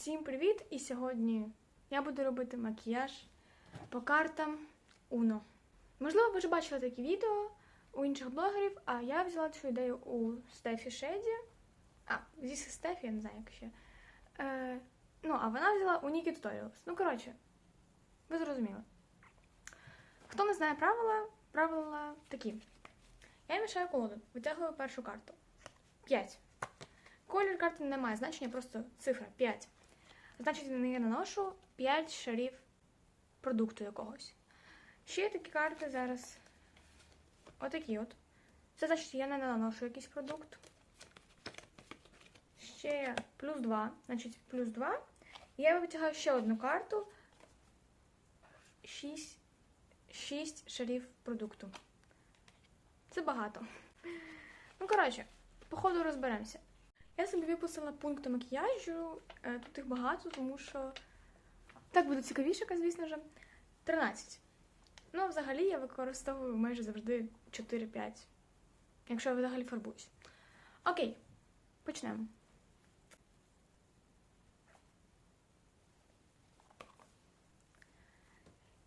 Всім привіт! І сьогодні я буду робити макіяж по картам Uno. Можливо, ви вже бачили такі відео у інших блогерів, а я взяла цю ідею у Стефі Шеді. А, зі Стефі, я не знаю, як ще. Е, ну, а вона взяла у Нікі Tutorials. Ну, коротше, ви зрозуміли. Хто не знає правила, правила такі. Я мішаю колоду, витягую першу карту. 5. Колір карти не має значення, просто цифра 5. Значить, на неї наношу 5 шарів продукту якогось. Ще такі карти зараз. Отакі от. Це значить, я не наношу якийсь продукт. Ще плюс 2. Значить, плюс 2. І я витягаю ще одну карту. 6, 6 шарів продукту. Це багато. Ну, коротше, по ходу розберемося. Я собі виписала пункти макіяжу. Е, Тут їх багато, тому що так буде цікавіше, звісно ж. 13. Ну, взагалі, я використовую майже завжди 4-5. Якщо я взагалі фарбуюсь. Окей, почнемо.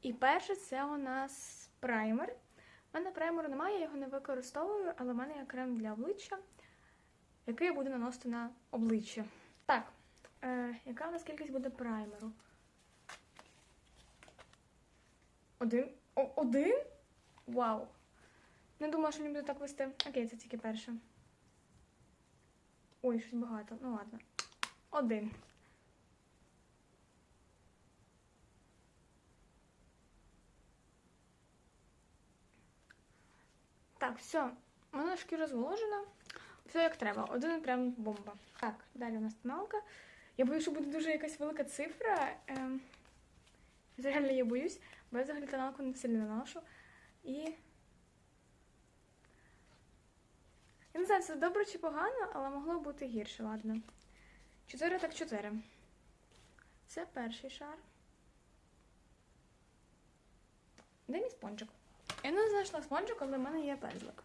І перше це у нас праймер. У мене праймеру немає, я його не використовую, але в мене є крем для обличчя який я буду наносити на обличчя. Так, е, яка у нас кількість буде праймеру? Один? О, один? Вау! Не думала, що мені буде так вести. Окей, це тільки перше. Ой, щось багато. Ну ладно. Один. Так, все. У мене шкіра зволожена. Все як треба. Один прям бомба. Так, далі у нас тоналка. Я боюсь, що буде дуже якась велика цифра. Ем, я боюсь, бо я взагалі тоналку не сильно наношу. І. Я не знаю, це добре чи погано, але могло бути гірше, ладно. Чотири так чотири. Це перший шар. Де мій спонжик? Я не знайшла спонжик, але в мене є пензлик.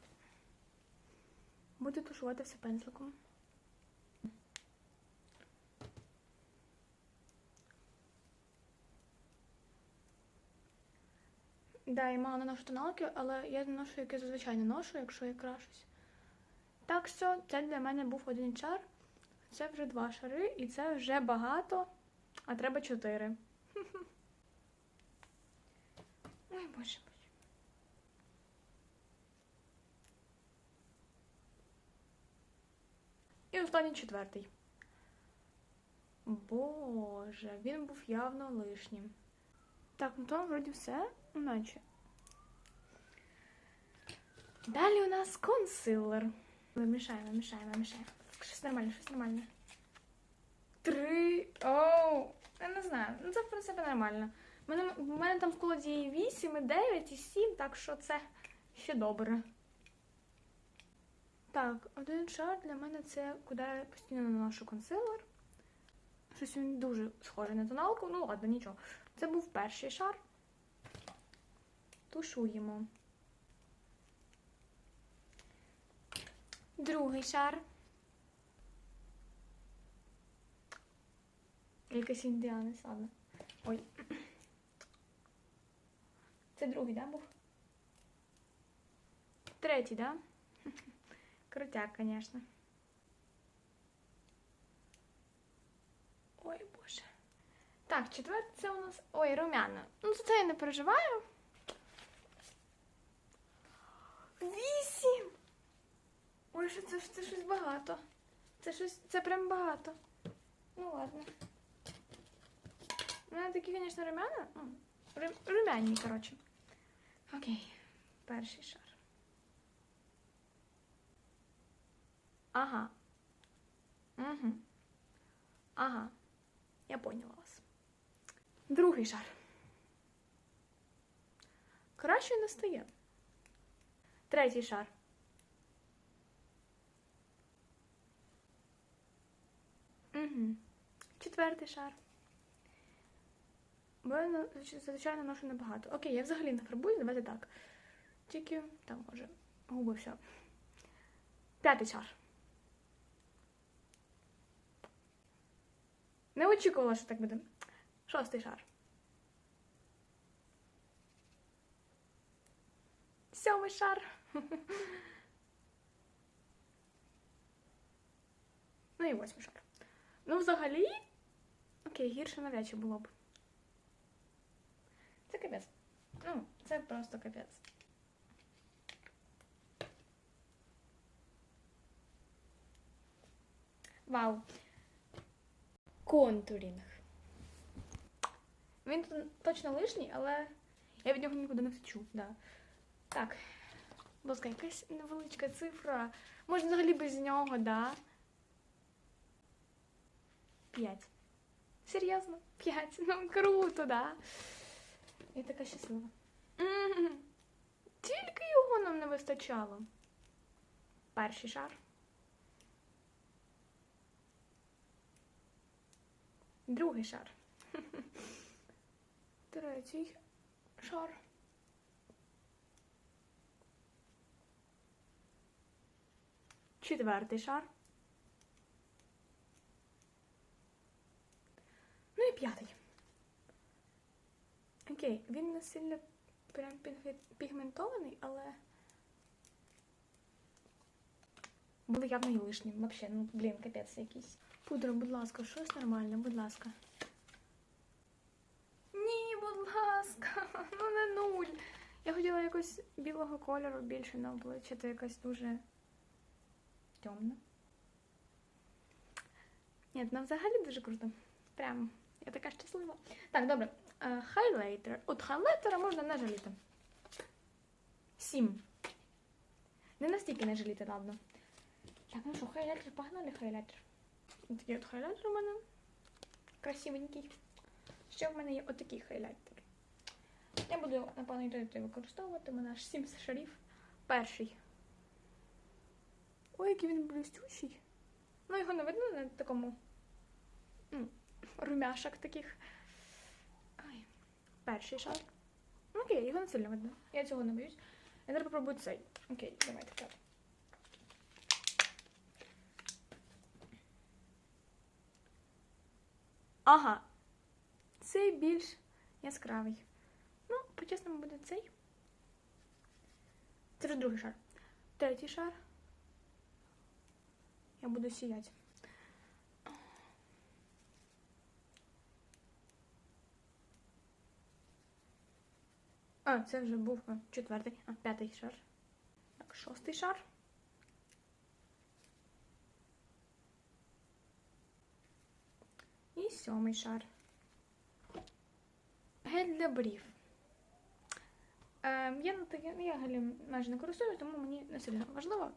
Буду тушувати все пензликом. Да, я мало наношу тоналки, але я наношу, як я зазвичай не ношу, якщо я крашусь. Так що, це для мене був один шар. Це вже два шари, і це вже багато, а треба чотири. Ой, боже І останній четвертий. Боже, він був явно лишнім. Так, ну там вроді все, наче. Далі у нас консилер. Вимішаємо, мішаємо, мішаємо. Щось нормальне, щось нормальне. Три. Оу! Я не знаю. Ну це в принципі нормально. У мене, мене там в колоді і 8, і 9, і 7, так що це ще добре. Так, один шар для мене це куди я постійно наношу консилер. Щось він дуже схожий на тоналку. Ну ладно, нічого. Це був перший шар. Тушуємо. Другий шар. Якась індіанець, ладно. Ой. Це другий, да, був? Третій, да? Крутяк, конечно. Ой, боже. Так, четверте це у нас. Ой, румяна. Ну, це я не переживаю. Вісім! Ой, що це, це щось багато. Це щось. Це прям багато. Ну ладно. У мене такі, звісно, румяна. Румяні, коротше. Окей. Перший шар. Ага. Угу. Ага. Я поняла вас. Другий шар. Краще не стає. Третій шар. Угу. Четвертий шар. Бо я звичайно ношу небагато. Окей, я взагалі не фарбуюсь, давайте так. Тільки там може губи все. П'ятий шар. Не очікувала, що так буде. Шостий шар. Сьомий шар. Ну і восьмий шар. Ну, взагалі, окей, гірше навряд чи було б. Це капець. Ну, це просто капець. Вау. Контурінг. Він тут точно лишній, але я від нього нікуди не втечу. Да. Так. Будь якась невеличка цифра. Може, взагалі без нього, да? П'ять. Серйозно? П'ять. Ну, круто, да? Я така щаслива. Тільки його нам не вистачало. Перший шар. Другий шар. Третій шар. Четвертий шар. Ну і п'ятий. Окей, він не сильно прям пігме- пігментований, але. Були явно і лишні. Вообще, ну блін, капець якийсь. Пудра, будь ласка, щось нормальне, будь ласка. Ні, будь ласка, ну не нуль. Я хотіла якось білого кольору більше на обличчя, то якась дуже темна. Ні, ну взагалі дуже круто. Прям, я така щаслива. Так, добре. Е, Хайлайтер. От хайлайтера можна не жаліти. Сім. Не настільки не жаліти, ладно. Так, ну що, хайлайтер, погнали хайлайтер. Такий от хайлайтер у мене. Красивенький. Ще в мене є отакий хайлайтер. Я буду, напевно, той, використовувати. У мене аж сім шарів. Перший. Ой, який він блістючий. Ну, його не видно на такому м, румяшок таких. Ай. Перший шар. Ну, Окей, його не сильно видно. Я цього не боюсь. Я зараз попробую цей. Окей, давайте так. Ага. Цей більш яскравий. Ну, по-чесному буде цей. Це вже другий шар. Третій шар. Я буду сіяти. А, це вже був четвертий, а п'ятий шар. Так, шостий шар. І сьомий шар. Гель для брів. Е, я, я гелем майже не користуюсь, тому мені не сильно важливо.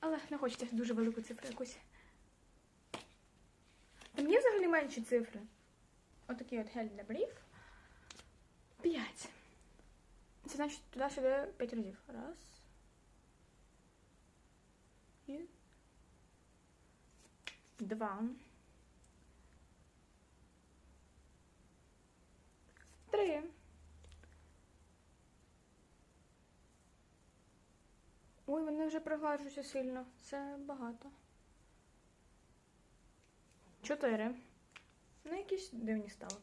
Але не хочеться дуже велику цифру якусь. Там є взагалі менші цифри. Отакий от гель для брів. П'ять. Це значить туди-сюди п'ять разів. Раз. І. Два. Три. Ой, вони вже приглажуються сильно. Це багато. Чотири. Ну, якісь дивні стали.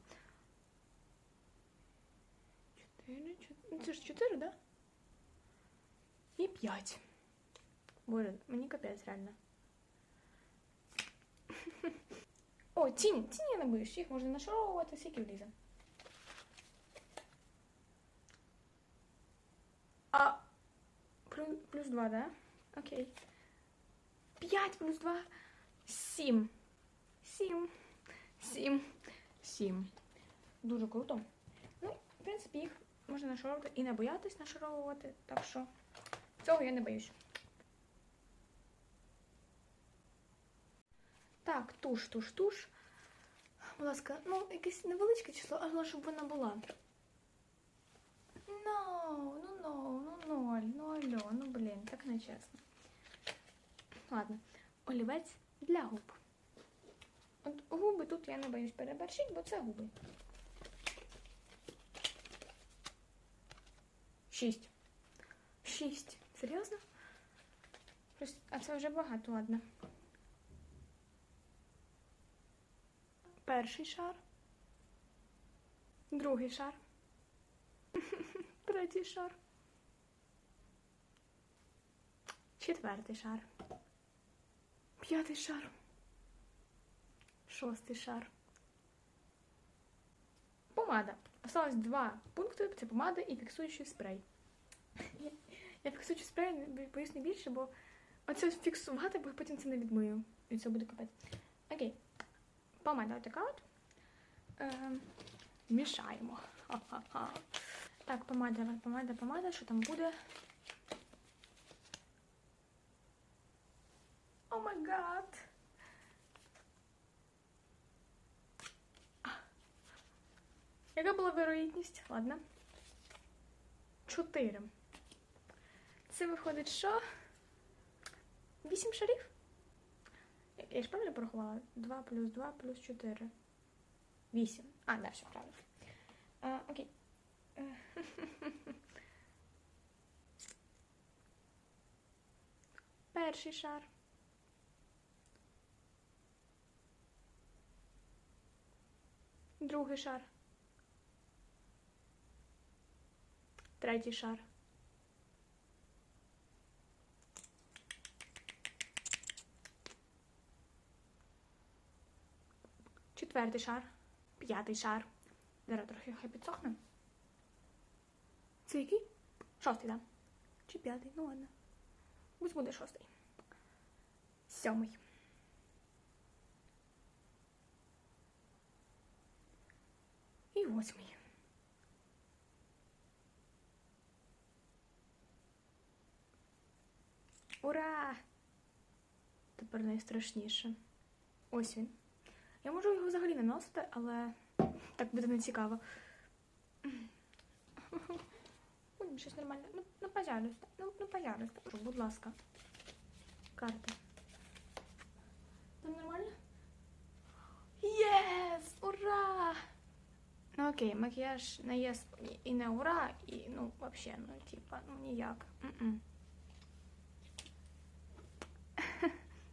Чотири, чотири. Це ж чотири, да? І п'ять. Боже, мені капець реально. О, тінь. Тінь я не боюсь. Їх можна нашаровувати, скільки влізе. А плюс, плюс 2, да? Окей. 5 плюс 2. 7. 7. 7. 7. Дуже круто. Ну, в принципі, їх можна нашаровувати і не боятись нашаровувати, так що цього я не боюсь. Так, туш, туш, туш. Будь ласка, ну, якесь невеличке число, але щоб вона була. Ну, ну, ну, ну, ноль, ну, алло, ну, блін, так не чесно. Ладно, олівець для губ. От губи тут я не боюсь переборщити, бо це губи. Шість. Шість. Серйозно? А це вже багато, ладно. Перший шар. Другий шар. Третій шар. Четвертий шар. П'ятий шар. Шостий шар. Помада. Осталось два пункти: це помада і фіксуючий спрей. Я, я фіксуючий спрей не більше, бо оце фіксувати, бо потім це не відмию. І це буде капець. Окей. Помада така от. Ем, мішаємо. Так, помада, помада, помада, що там буде? О май гад. Яка була вирогідність? Ладно. Чотири. Це виходить, що? Вісім шарів? Я- ж правильно порахувала? 2 плюс 2 плюс 4. 8. А, да, все правильно. А, окей. Перший шар. Другий шар. Третій шар. Четвертий шар. П'ятий шар. Зараз трохи хай підсохне. Це який? Шостий, так? Да? Чи п'ятий? Ну ладно. Ось буде шостий. Сьомий. І восьмий. Ура! Тепер найстрашніше. Ось він. Я можу його взагалі не носити, але так буде не цікаво. Будемо щось нормальне. Ну, ну, пожалуйста. Ну, ну, пожалуйста. Будь ласка. Карта. Там нормально? Єс! Ура! Ну окей, макіяж не і не ура, і ну вообще, ну типа, ну ніяк.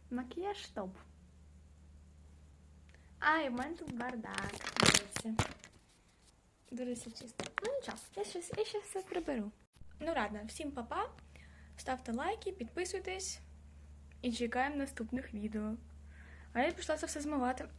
Макіяж топ. А, і в мене тут бардак. Дивіться. Дуже чисто. Ну нічого, я щас, я щас все приберу. Ну ладно, всім па-па. Ставте лайки, підписуйтесь і чекаємо наступних відео. А я пішла це все змивати.